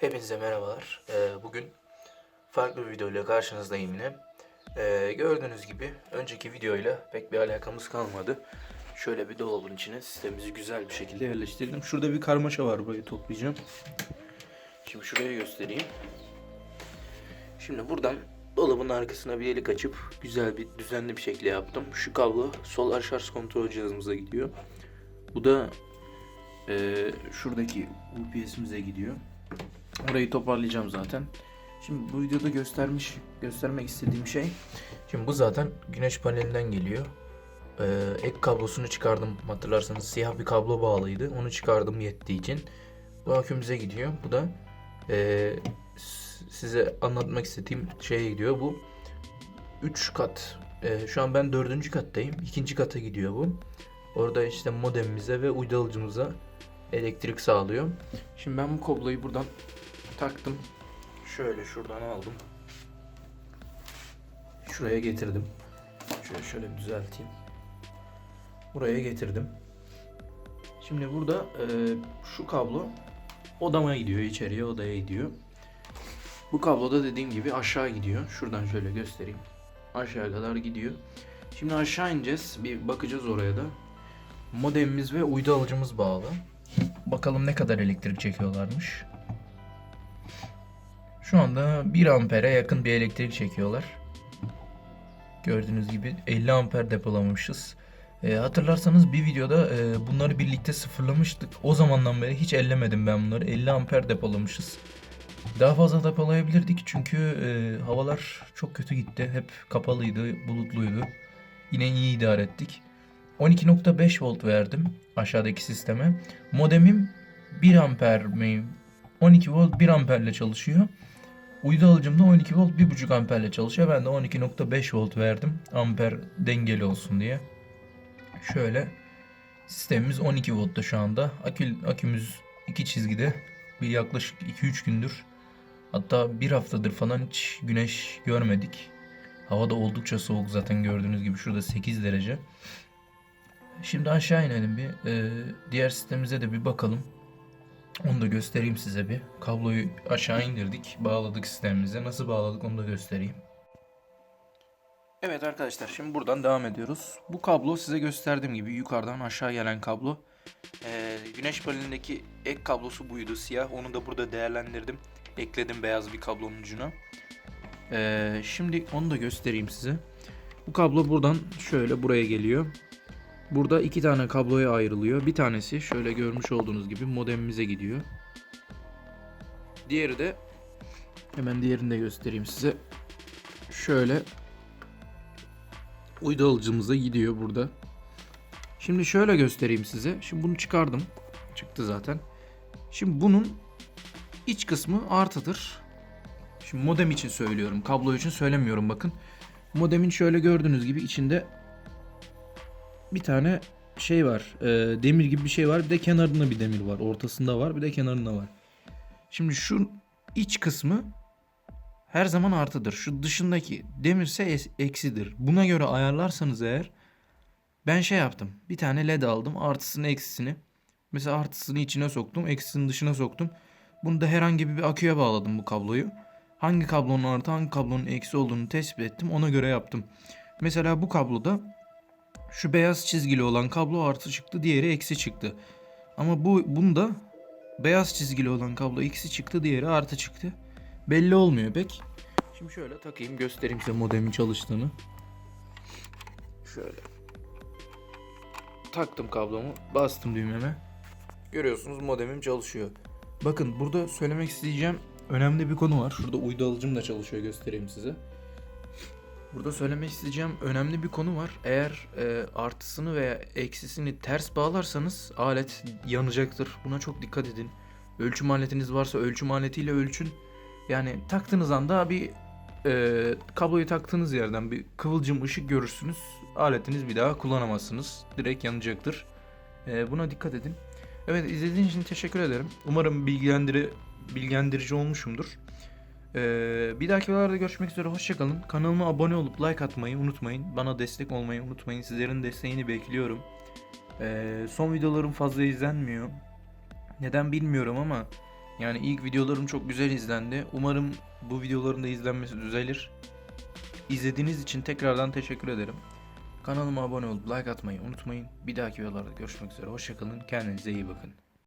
Hepinize merhabalar. Ee, bugün farklı bir videoyla karşınızdayım yine. Ee, gördüğünüz gibi önceki videoyla pek bir alakamız kalmadı. Şöyle bir dolabın içine sistemimizi güzel bir şekilde yerleştirdim. Şurada bir karmaşa var burayı toplayacağım. Şimdi şuraya göstereyim. Şimdi buradan dolabın arkasına bir delik açıp güzel bir düzenli bir şekilde yaptım. Şu kablo solar şarj kontrol cihazımıza gidiyor. Bu da eee, şuradaki UPS'imize gidiyor. Orayı toparlayacağım zaten. Şimdi bu videoda göstermiş göstermek istediğim şey şimdi bu zaten güneş panelinden geliyor. Ee, ek kablosunu çıkardım hatırlarsanız siyah bir kablo bağlıydı. Onu çıkardım yettiği için. Bu akümüze gidiyor. Bu da s- size anlatmak istediğim şeye gidiyor. Bu 3 kat. Ee, şu an ben dördüncü kattayım. İkinci kata gidiyor bu. Orada işte modemimize ve uydu alıcımıza elektrik sağlıyor. Şimdi ben bu kabloyu buradan taktım. Şöyle şuradan aldım. Şuraya getirdim. Şöyle şöyle bir düzelteyim. Buraya getirdim. Şimdi burada e, şu kablo odama gidiyor, içeriye odaya gidiyor. Bu kablo da dediğim gibi aşağı gidiyor. Şuradan şöyle göstereyim. Aşağı kadar gidiyor. Şimdi aşağı ineceğiz. Bir bakacağız oraya da. Modemimiz ve uydu alıcımız bağlı. Bakalım ne kadar elektrik çekiyorlarmış. Şu anda 1 ampere yakın bir elektrik çekiyorlar. Gördüğünüz gibi 50 amper depolamışız. E, hatırlarsanız bir videoda e, bunları birlikte sıfırlamıştık. O zamandan beri hiç ellemedim ben bunları. 50 amper depolamışız. Daha fazla depolayabilirdik çünkü e, havalar çok kötü gitti. Hep kapalıydı, bulutluydu. Yine iyi idare ettik. 12.5 volt verdim aşağıdaki sisteme. Modemim 1 amper mi? 12 volt 1 amperle çalışıyor. Uydu alıcımda 12 volt 1.5 amperle çalışıyor. Ben de 12.5 volt verdim. Amper dengeli olsun diye. Şöyle sistemimiz 12 voltta şu anda. Akü, akümüz iki çizgide. Bir yaklaşık 2-3 gündür hatta bir haftadır falan hiç güneş görmedik. Hava da oldukça soğuk zaten gördüğünüz gibi şurada 8 derece. Şimdi aşağı inelim bir. Ee, diğer sistemimize de bir bakalım. Onu da göstereyim size bir. Kabloyu aşağı indirdik. Bağladık sistemimize. Nasıl bağladık onu da göstereyim. Evet arkadaşlar şimdi buradan devam ediyoruz. Bu kablo size gösterdiğim gibi yukarıdan aşağı gelen kablo. Ee, güneş panelindeki ek kablosu buydu siyah. Onu da burada değerlendirdim. Ekledim beyaz bir kablonun ucuna. Ee, şimdi onu da göstereyim size. Bu kablo buradan şöyle buraya geliyor. Burada iki tane kabloya ayrılıyor. Bir tanesi şöyle görmüş olduğunuz gibi modemimize gidiyor. Diğeri de hemen diğerini de göstereyim size. Şöyle uydu alıcımıza gidiyor burada. Şimdi şöyle göstereyim size. Şimdi bunu çıkardım. Çıktı zaten. Şimdi bunun iç kısmı artıdır. Şimdi modem için söylüyorum. Kablo için söylemiyorum bakın. Modemin şöyle gördüğünüz gibi içinde bir tane şey var. e, demir gibi bir şey var. Bir de kenarında bir demir var. Ortasında var. Bir de kenarında var. Şimdi şu iç kısmı her zaman artıdır. Şu dışındaki demirse eksidir. Buna göre ayarlarsanız eğer ben şey yaptım. Bir tane led aldım. Artısını eksisini. Mesela artısını içine soktum. Eksisini dışına soktum. Bunu da herhangi bir aküye bağladım bu kabloyu. Hangi kablonun artı hangi kablonun eksi olduğunu tespit ettim. Ona göre yaptım. Mesela bu kabloda şu beyaz çizgili olan kablo artı çıktı, diğeri eksi çıktı. Ama bu bunda beyaz çizgili olan kablo eksi çıktı, diğeri artı çıktı. Belli olmuyor pek. Şimdi şöyle takayım, göstereyim size modemin çalıştığını. Şöyle. Taktım kablomu, bastım düğmeme. Görüyorsunuz modemim çalışıyor. Bakın burada söylemek isteyeceğim önemli bir konu var. Şurada uydu alıcım da çalışıyor göstereyim size. Burada söylemek isteyeceğim önemli bir konu var. Eğer e, artısını veya eksisini ters bağlarsanız alet yanacaktır. Buna çok dikkat edin. Ölçüm aletiniz varsa ölçüm aletiyle ölçün. Yani taktığınız anda bir e, kabloyu taktığınız yerden bir kıvılcım ışık görürsünüz. Aletiniz bir daha kullanamazsınız. Direkt yanacaktır. E, buna dikkat edin. Evet izlediğiniz için teşekkür ederim. Umarım bilgilendiri bilgilendirici olmuşumdur. Ee, bir dahaki videolarda görüşmek üzere. Hoşçakalın. Kanalıma abone olup like atmayı unutmayın. Bana destek olmayı unutmayın. Sizlerin desteğini bekliyorum. Ee, son videolarım fazla izlenmiyor. Neden bilmiyorum ama Yani ilk videolarım çok güzel izlendi. Umarım bu videoların da izlenmesi düzelir. İzlediğiniz için tekrardan teşekkür ederim. Kanalıma abone olup like atmayı unutmayın. Bir dahaki videolarda görüşmek üzere. Hoşçakalın. Kendinize iyi bakın.